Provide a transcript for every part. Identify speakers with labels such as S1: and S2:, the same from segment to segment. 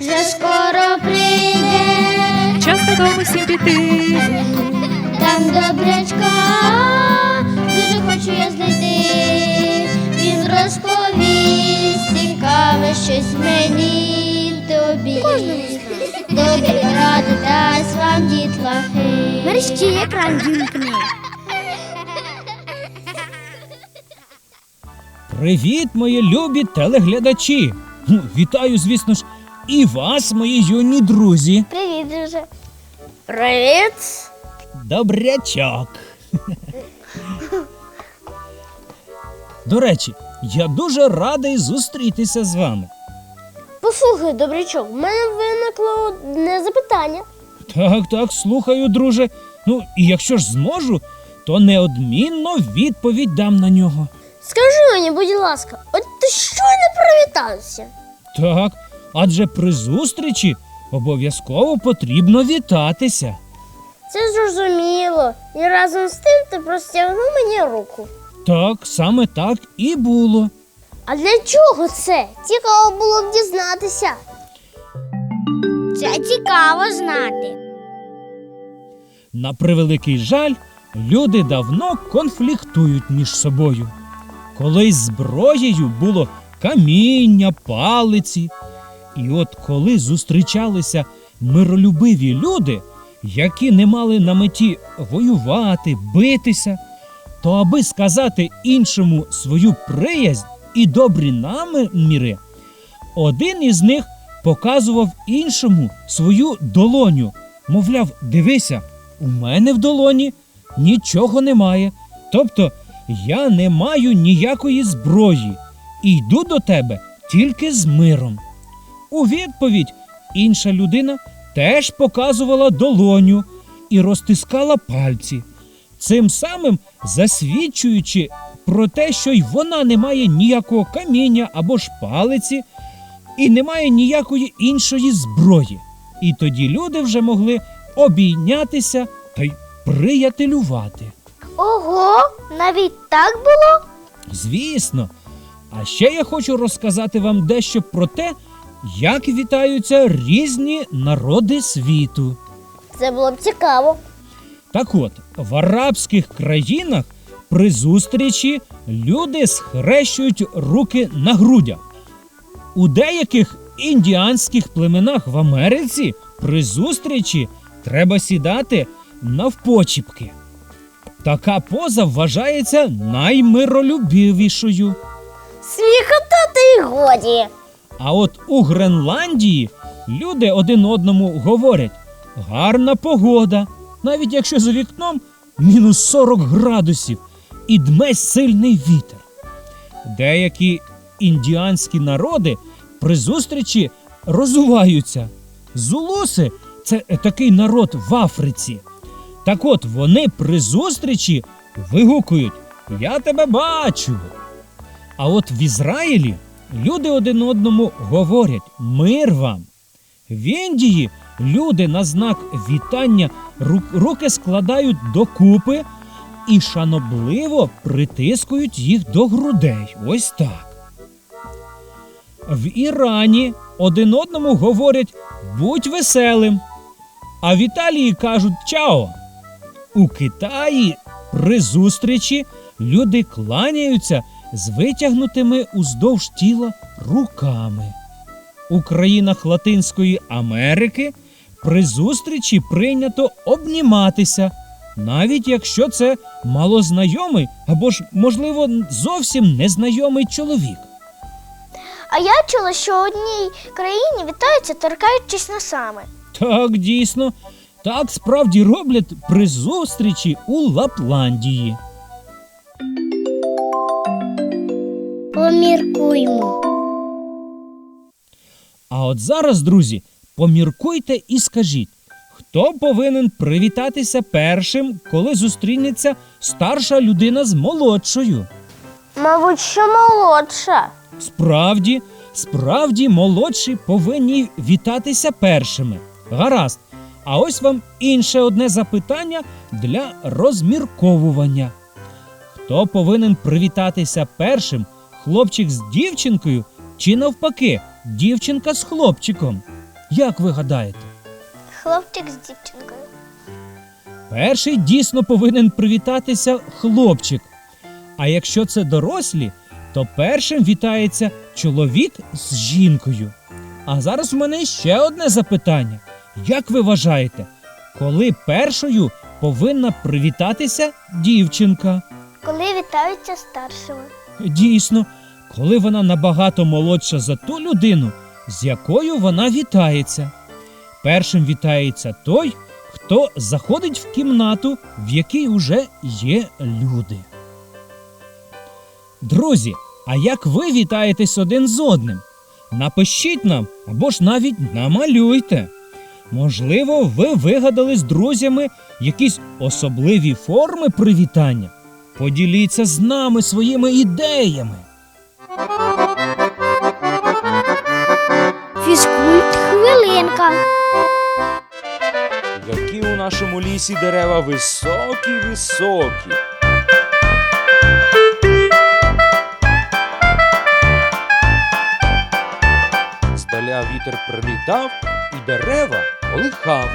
S1: вже скоро прийде,
S2: Час додому всім піти.
S1: там добрячка, дуже хочу я знайти. Він розповість цікаве щось мені й тобі. Добрі ради дасть вам дітлахи. Мерщі екран вімкни.
S3: Привіт, мої любі телеглядачі! Ну, Вітаю, звісно ж, і вас, мої юні друзі.
S1: Привіт, друже. Привіт.
S3: Добрячок. До речі, я дуже радий зустрітися з вами.
S1: Послухай, добрячок, в мене виникло одне запитання.
S3: Так, так, слухаю, друже. Ну, і якщо ж зможу, то неодмінно відповідь дам на нього.
S1: Скажи мені, будь ласка, от ти щойно привітався?
S3: Так, адже при зустрічі обов'язково потрібно вітатися.
S1: Це зрозуміло. І разом з тим ти простягнув мені руку.
S3: Так, саме так і було.
S1: А для чого це? Цікаво було б дізнатися. Це цікаво знати.
S3: На превеликий жаль, люди давно конфліктують між собою. Колись зброєю було каміння, палиці. І от коли зустрічалися миролюбиві люди, які не мали на меті воювати, битися, то аби сказати іншому свою приязнь і добрі наміри, один із них показував іншому свою долоню. Мовляв, дивися, у мене в долоні нічого немає. Тобто я не маю ніякої зброї і йду до тебе тільки з миром. У відповідь інша людина теж показувала долоню і розтискала пальці, цим самим засвідчуючи про те, що й вона не має ніякого каміння або ж палиці, і не має ніякої іншої зброї. І тоді люди вже могли обійнятися та й приятелювати.
S1: Ого, навіть так було?
S3: Звісно. А ще я хочу розказати вам дещо про те, як вітаються різні народи світу.
S1: Це було б цікаво.
S3: Так от, в арабських країнах при зустрічі люди схрещують руки на грудях. У деяких індіанських племенах в Америці при зустрічі треба сідати навпочіпки. Така поза вважається наймиролюбивішою.
S1: Сміхотати й годі.
S3: А от у Гренландії люди один одному говорять: гарна погода, навіть якщо за вікном мінус 40 градусів і дме сильний вітер. Деякі індіанські народи при зустрічі розуваються. Зулуси це такий народ в Африці. Так от вони при зустрічі вигукують: Я тебе бачу. А от в Ізраїлі люди один одному говорять мир вам. В Індії люди на знак вітання руки складають докупи і шанобливо притискують їх до грудей. Ось так. В Ірані один одному говорять будь веселим. А в Італії кажуть чао. У Китаї при зустрічі люди кланяються з витягнутими уздовж тіла руками. У країнах Латинської Америки при зустрічі прийнято обніматися, навіть якщо це малознайомий або ж, можливо, зовсім незнайомий чоловік.
S1: А я чула, що в одній країні вітаються, торкаючись носами.
S3: Так, дійсно, так справді роблять при зустрічі у Лапландії.
S1: Поміркуймо.
S3: А от зараз, друзі, поміркуйте і скажіть, хто повинен привітатися першим, коли зустрінеться старша людина з молодшою?
S1: Мабуть, що молодша.
S3: Справді, справді молодші повинні вітатися першими. Гаразд. А ось вам інше одне запитання для розмірковування. Хто повинен привітатися першим? Хлопчик з дівчинкою чи навпаки, дівчинка з хлопчиком? Як ви гадаєте?
S1: Хлопчик з дівчинкою.
S3: Перший дійсно повинен привітатися хлопчик. А якщо це дорослі, то першим вітається чоловік з жінкою. А зараз в мене ще одне запитання. Як ви вважаєте, коли першою повинна привітатися дівчинка?
S1: Коли вітаються старшими.
S3: Дійсно, коли вона набагато молодша за ту людину, з якою вона вітається. Першим вітається той, хто заходить в кімнату, в якій уже є люди. Друзі, а як ви вітаєтесь один з одним? Напишіть нам або ж навіть намалюйте. Можливо, ви вигадали з друзями якісь особливі форми привітання. Поділіться з нами своїми ідеями.
S1: Фізкульт хвилинка.
S3: Які у нашому лісі дерева високі, високі. Здаля вітер прилітав і дерева колихав.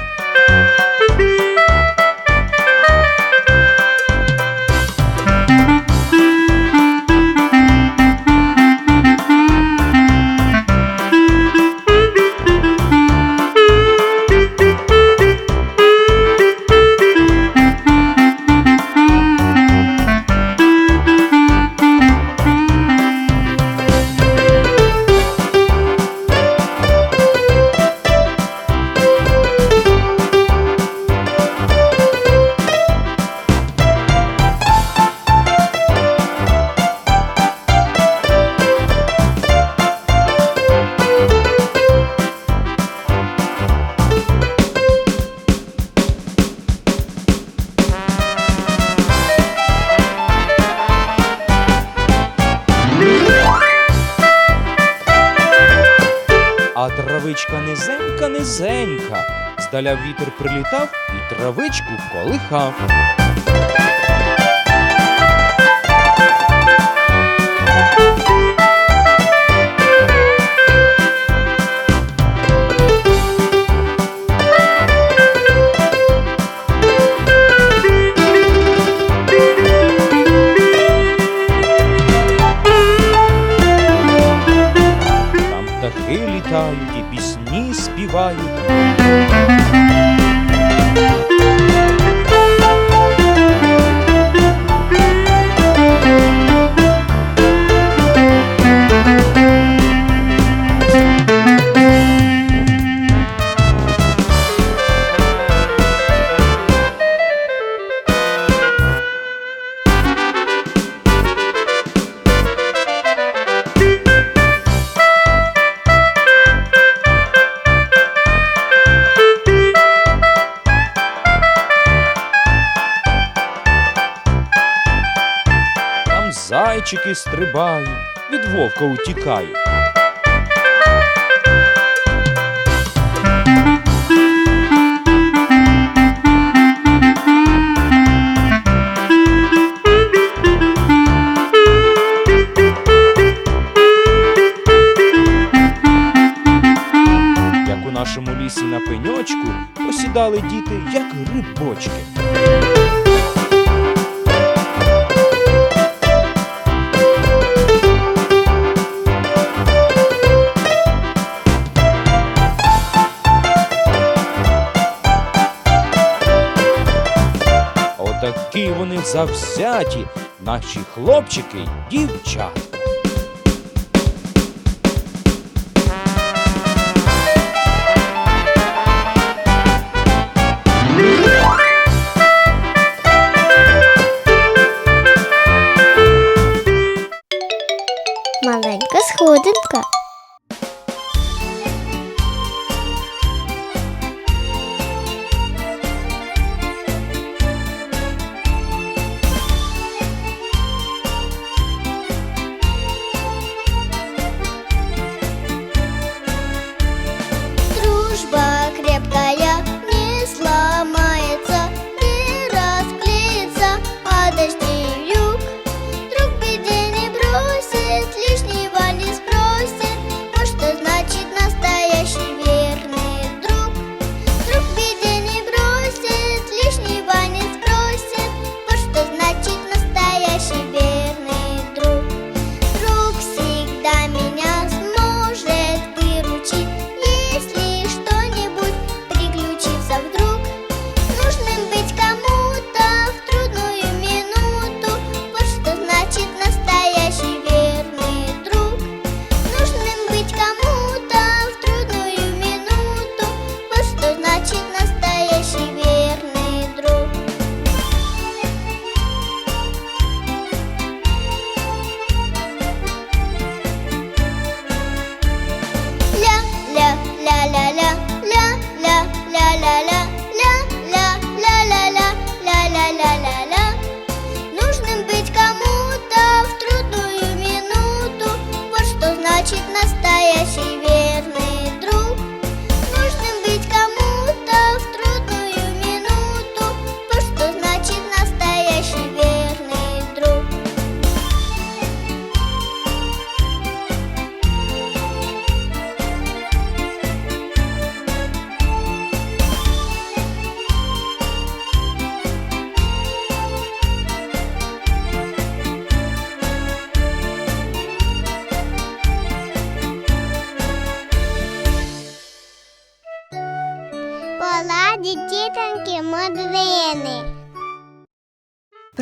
S3: Травичка низенька, низенька. Здаля вітер прилітав і травичку колихав. Стрибають, від вовка утікають. Як у нашому лісі на пеньочку посідали діти, як грибочки. Завзяті, наші хлопчики й дівчата.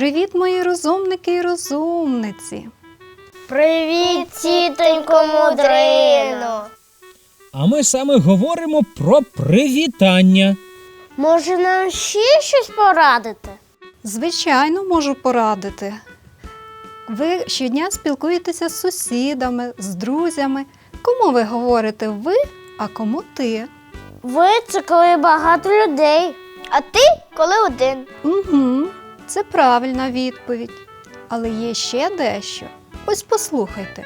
S2: Привіт, мої розумники і розумниці.
S1: Привіт, тітонько Мудрину.
S3: А ми саме говоримо про привітання.
S1: Може нам ще щось порадити?
S2: Звичайно, можу порадити. Ви щодня спілкуєтеся з сусідами, з друзями. Кому ви говорите ви, а кому ти?
S1: Ви це коли багато людей, а ти коли один.
S2: Угу, це правильна відповідь. Але є ще дещо. Ось послухайте.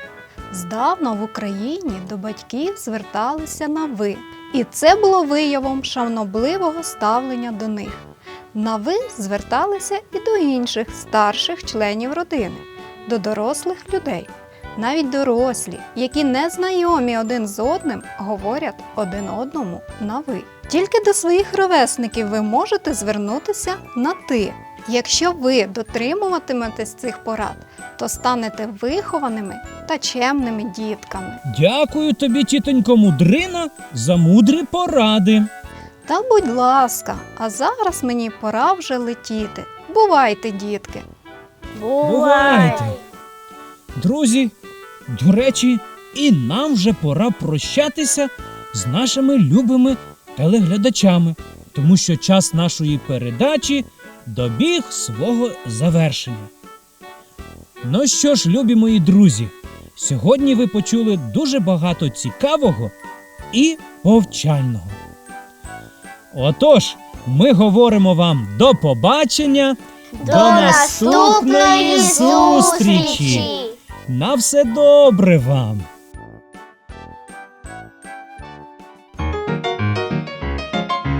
S2: Здавна в Україні до батьків зверталися на ви, і це було виявом шанобливого ставлення до них. На ви зверталися і до інших старших членів родини, до дорослих людей. Навіть дорослі, які не знайомі один з одним, говорять один одному на ви. Тільки до своїх ровесників ви можете звернутися на ти. Якщо ви дотримуватиметесь цих порад, то станете вихованими та чемними дітками.
S3: Дякую тобі, тітонько Мудрина, за мудрі поради.
S2: Та будь ласка, а зараз мені пора вже летіти. Бувайте, дітки!
S3: Бувайте. Друзі, до речі, і нам вже пора прощатися з нашими любими телеглядачами, тому що час нашої передачі добіг свого завершення. Ну що ж, любі мої друзі, сьогодні ви почули дуже багато цікавого і повчального. Отож, ми говоримо вам до побачення.
S1: До наступної зустрічі!
S3: На все добре вам!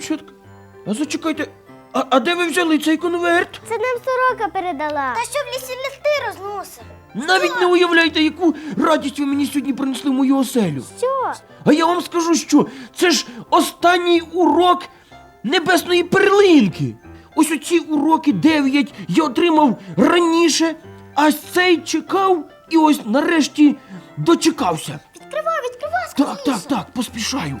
S4: дівчатка. А зачекайте. А, а де ви взяли цей конверт?
S1: Це нам сорока передала. Та що в лісі листи розносив?
S4: Навіть не уявляєте, яку радість ви мені сьогодні принесли в мою оселю.
S1: Що?
S4: А я вам скажу, що це ж останній урок небесної перлинки. Ось оці уроки дев'ять я отримав раніше, а цей чекав і ось нарешті дочекався.
S1: Відкривай, відкривай
S4: Так, так, так, поспішаю.